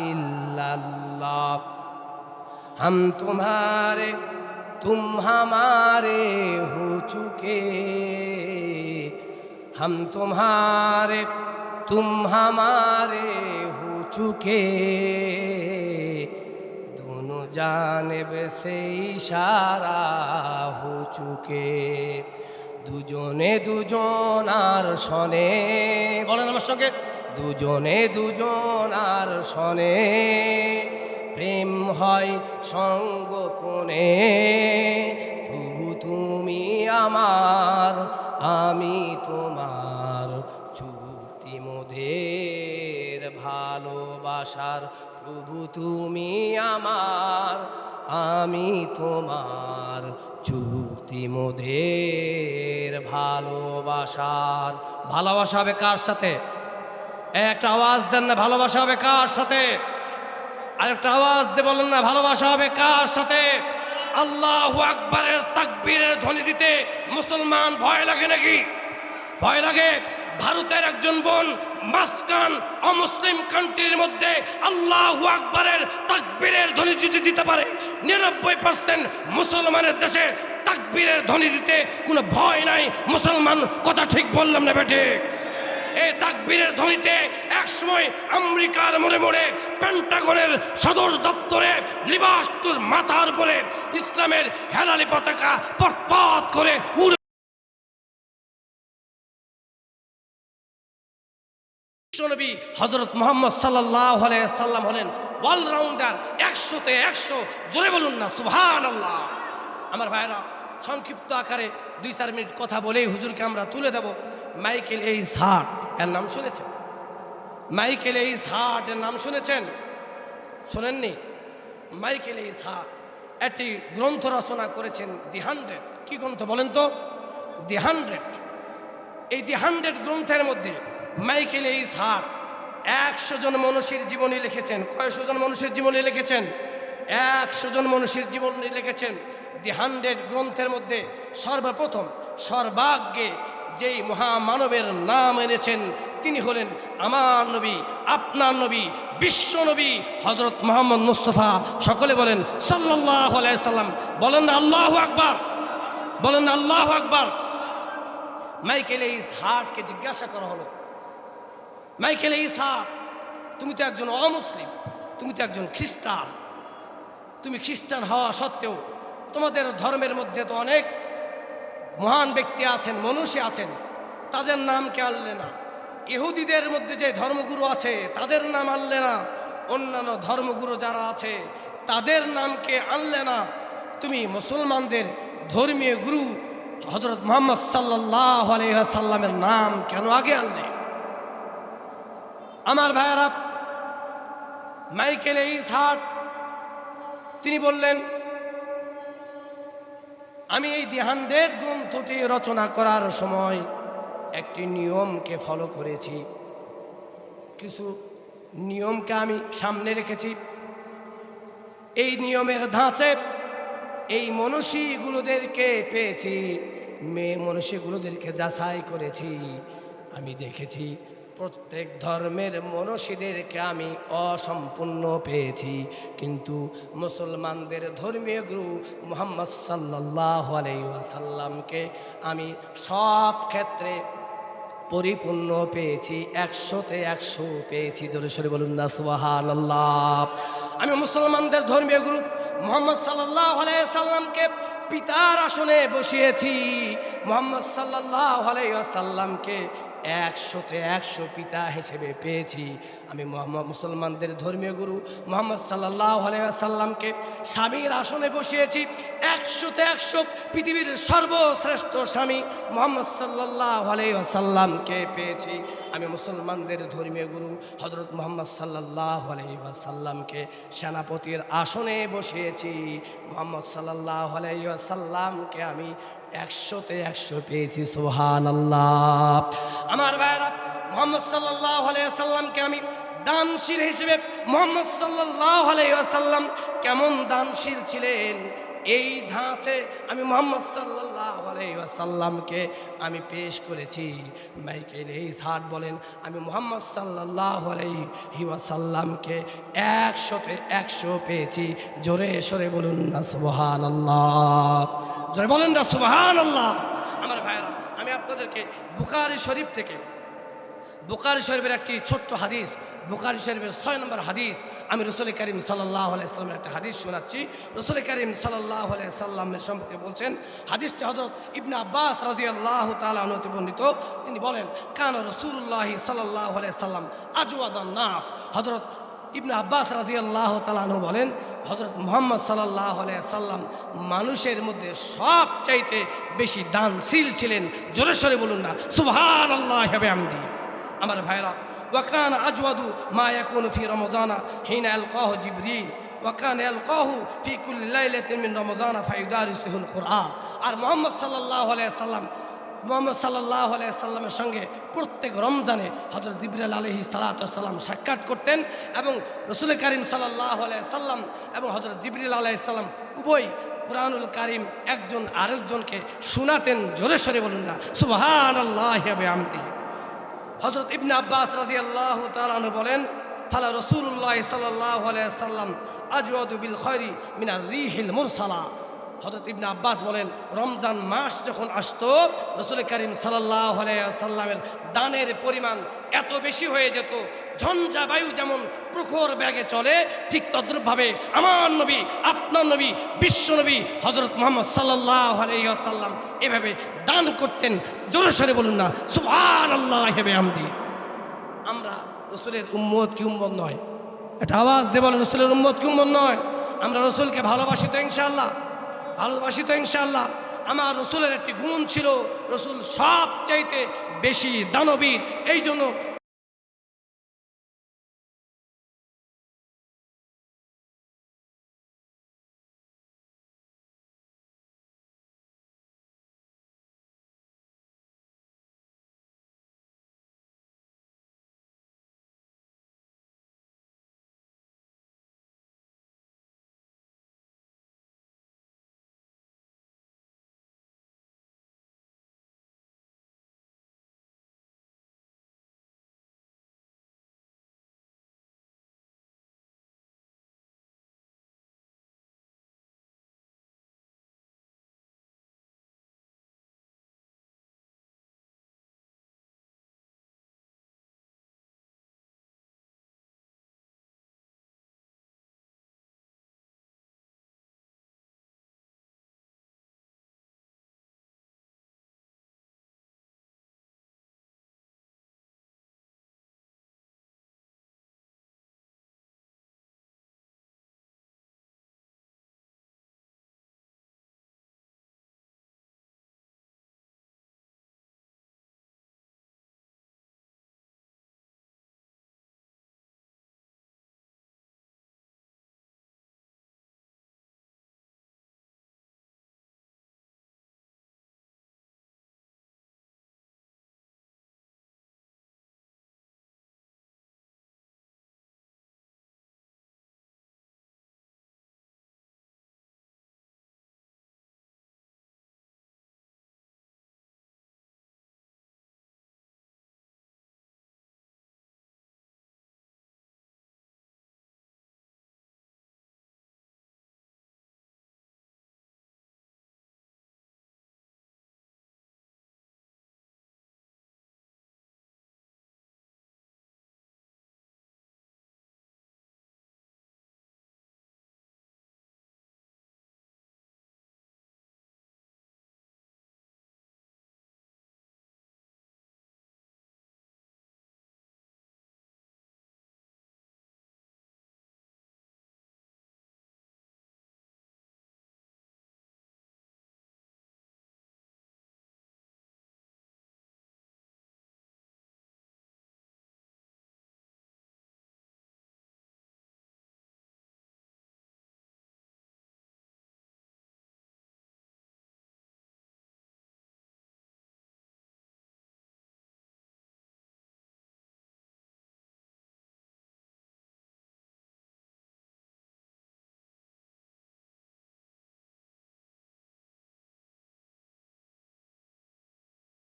इल्लल्लाह हम तुम्हारे तुम हमारे हो चुके हम तुम्हारे तुम हमारे हो चुके दोनों जानब से इशारा हो चुके দুজনে দুজন আর শনে বলেন আমার সঙ্গে দুজনে দুজন আর শনে। প্রেম হয় সঙ্গোপনে। প্রভু তুমি আমার, আমি তোমার চুক্তি মোদের ভালোবাসার। প্রভু তুমি আমার, আমি তোমার চুক্তি মোদের ভালোবাসার। ভালোবাসা হবে কার সাথে? একটা আওয়াজ দেন না, ভালোবাসা হবে কার সাথে? আরেকটা আওয়াজ দিয়ে বলেন না, ভালোবাসা হবে কার সাথে? আল্লাহ আকবরের তাকবীরের ধ্বনি দিতে মুসলমান ভয় লাগে নাকি? ভয় লাগে। ভারতের একজন বোন মাসকান অমুসলিম কান্ট্রির মধ্যে আল্লাহ আকবরের তাকবীরের ধ্বনি যদি দিতে পারে, নিরানব্বই পার্সেন্ট মুসলমানের দেশে তাকবীরের ধ্বনি দিতে কোনো ভয় নাই। মুসলমান, কথা ঠিক বললাম না বেটে এই তাকবীরের ধ্বনিতে একসময় আমেরিকার মোড়ে মোড়ে পেন্টাগনের সদর দপ্তরে লিবাসটুর মাথার উপরে ইসলামের হেলালি পতাকা পটপট করে উড়ে বিশ্বনবী হজরত মোহাম্মদ সাল্লাহ সাল্লাম হলেন অলরাউন্ডার একশোতে একশো। জোরে বলুন না সুহান আল্লাহ আমার ভাইরা সংক্ষিপ্ত আকারে দুই চার মিনিট কথা বলেই হুজুরকে আমরা তুলে দেব। মাইকেল এই হার্ট এর নাম শুনেছেন? মাইকেল এইস হার্ট এর নাম শুনেছেন? শোনেননি? মাইকেল এইস হার্ট একটি গ্রন্থ রচনা করেছেন দি হান্ড্রেড। কী গ্রন্থ বলেন তো? The hundred. এই দি হান্ড্রেড গ্রন্থের মধ্যে মাইকেল এইস হার্ট একশো জন মানুষের জীবনী লিখেছেন। কয়শো জন মানুষের জীবনী লিখেছেন? একশো জন মানুষের জীবনী লিখেছেন। দি হান্ড্রেড গ্রন্থের মধ্যে সর্বপ্রথম সর্বাগ্যে যেই মহামানবের নাম এনেছেন, তিনি হলেন আমার নবী, আপনার নবী, বিশ্ব নবী হজরত মোহাম্মদ মুস্তফা। সকলে বলেন সাল্লাহ সাল্লাম বলেন আল্লাহ আকবার। বলেন আল্লাহ আকবার। মাইকেল এইস হার্টকে জিজ্ঞাসা করা হলো। মাইকেল এইস হার্ট, তুমি তো একজন অমুসলিম, তুমি তো একজন খ্রিস্টান। তুমি খ্রিস্টান হওয়া সত্ত্বেও তোমাদের ধর্মের মধ্যে তো অনেক মহান ব্যক্তি আছেন, মনুষ্য আছেন, তাদের নাম কে আনলে না? ইহুদিদের মধ্যে যে ধর্মগুরু আছে, তাদের নাম আনলে না। অন্যান্য ধর্মগুরু যারা আছে, তাদের নামকে আনলে না? তুমি মুসলমানদের ধর্মীয় গুরু হজরত মোহাম্মদ সাল্লাহ আলহাসাল্লামের নাম কেন আগে আনলে? আমার ভাইয়ারা, মাইকেল এইস হার্ট তিনি বললেন আমি এই দি হান্ড্রেড গ্রন্থটি রচনা করার সময় একটি নিয়মকে ফলো করেছি। কিছু নিয়মকে আমি সামনে রেখেছি। এই নিয়মের ধাঁচে এই মনীষীগুলোদেরকে পেয়েছি। মেয়ে মনীষীগুলোদেরকে যাচাই করেছি। আমি দেখেছি প্রত্যেক ধর্মের মনীষীদেরকে আমি অসম্পূর্ণ পেয়েছি। কিন্তু মুসলমানদের ধর্মীয় গুরু মোহাম্মদ সাল্লাহ আলাইসাল্লামকে আমি সব ক্ষেত্রে পরিপূর্ণ পেয়েছি, একশোতে একশো পেয়েছি। জোরে সরে বলুন না সুবাহান আমি মুসলমানদের ধর্মীয় গ্রুপ মোহাম্মদ সাল্লাহ সাল্লামকে পিতার আসনে বসিয়েছি। মোহাম্মদ সাল্লাহ সাল্লামকে একশোতে একশো পিতা হিসেবে পেয়েছি। আমি মুসলমানদের ধর্মীয় গুরু মোহাম্মদ সাল্লাহ সাল্লামকে স্বামীর আসনে বসিয়েছি। একশোতে একশো পৃথিবীর সর্বশ্রেষ্ঠ স্বামী মোহাম্মদ সাল্লাহ সাল্লামকে পেয়েছি। আমি মুসলমানদের ধর্মীয় গুরু হজরত মোহাম্মদ সাল্লাহ সাল্লামকে সেনাপতির আসনে বসিয়েছি। মোহাম্মদ সাল্লাহ সাল্লামকে আমি একশোতে একশো পেয়েছি সোহান আল্লাহ আমার ভাইরা মোহাম্মদ সাল্লাহ সাল্লামকে আমি দানশীল হিসেবে মোহাম্মদ সাল্লাহ আসাল্লাম কেমন দানশীল ছিলেন? এই ধাঁচে আমি মোহাম্মদ সাল্লাহ সাল্লামকে আমি পেশ করেছি। মাইকেল এই সাদ বলেন, আমি মোহাম্মদ সাল্লাহ সাল্লামকে একশোতে একশো পেয়েছি। জোরে সরে বলুন না সুবহান আল্লাহ জোরে বলুন না সুবহান আল্লাহ আমার ভাইরা আমি আপনাদেরকে বুখারি শরীফ থেকে বুখারি শরীফের একটি ছোট্ট হাদিস, বুখারি শরীফের ছয় নম্বর হাদিস, আমি রসুল করিম সাল্লাহ সাল্লামের একটা হাদিস শোনাচ্ছি। রসুল করিম সাল্লাহ সম্পর্কে বলছেন, হাদিসটি হজরত ইবনে আব্বাস রাজি আল্লাহ তালতে বর্ণিত। তিনি বলেন, কান রসুল্লাহি সাল্লাহ সাল্লাম আজওয়াদান নাস। হজরত ইবনে আব্বাস রাজি আল্লাহ তালাহ বলেন হজরত মোহাম্মদ সাল্লাহ সাল্লাম মানুষের মধ্যে সবচাইতে বেশি দানশীল ছিলেন। জোরে সরে বলুন না সুবহান আল্লাহ হবে আমদি আমার ভাইরা, ওয়াকান আজওয়াদু মা ইয়াকুনু ফি রমজানা হিনা আলকাহু জিবরিল, ওয়াকান আলকাহু ফি কুল্লি লাইলাতিন মিন রমজানা ফায়ুদারিসুহুল কুরআন। আর মুহাম্মদ সাল্লাল্লাহু আলাইহি সাল্লাম, মোহাম্মদ সাল্লাহ সাল্লামের সঙ্গে প্রত্যেক রমজানে হজরত জিবরাল আলহি সালাতাম সাক্ষাৎ করতেন এবং রসুল করিম সাল্লাহ সাল্লাম এবং হজরত জিবরিল আলাইসাল্লাম উভয় কোরআনুল কারিম একজন আরেকজনকে শোনাতেন, জোরে সরে বলুন না। সুবহান আল্লাহ আমদি হজরত ইবনে আব্বাস রাজি আল্লাহ তালু বলেন ফালা রসুল্লাহ সাল্লাহ সাল্লাম আজওয়াদু বিল খয়রি মিনার রিহিল মুরসালা। হজরত ইবনে আব্বাস বলেন, রমজান মাস যখন আসতো, রসুল করিম সাল্লামের দানের পরিমাণ এত বেশি হয়ে যেত ঝঞ্ঝা বায়ু যেমন প্রখর ব্যাগে চলে, ঠিক তদ্রুপভাবে আমার নবী, আপনার নবী, বিশ্ব নবী হজরত মোহাম্মদ সাল্লাহ সাল্লাম এভাবে দান করতেন। জোরে সরে বলুন না সুভান আল্লাহ হেবে আমদি আমরা রসুলের উম্মত কি উম্মত নয়? এটা আওয়াজ দিয়ে বলেন, রসুলের উম্মত কি উম্মত নয়? আমরা রসুলকে ভালোবাসি তো ইনশাআল্লাহ। ভালোবাসি তো ইনশাল্লাহ আমার রসুলের একটি গুণ ছিল, রসুল সব চাইতে বেশি দানবীর। এই জন্য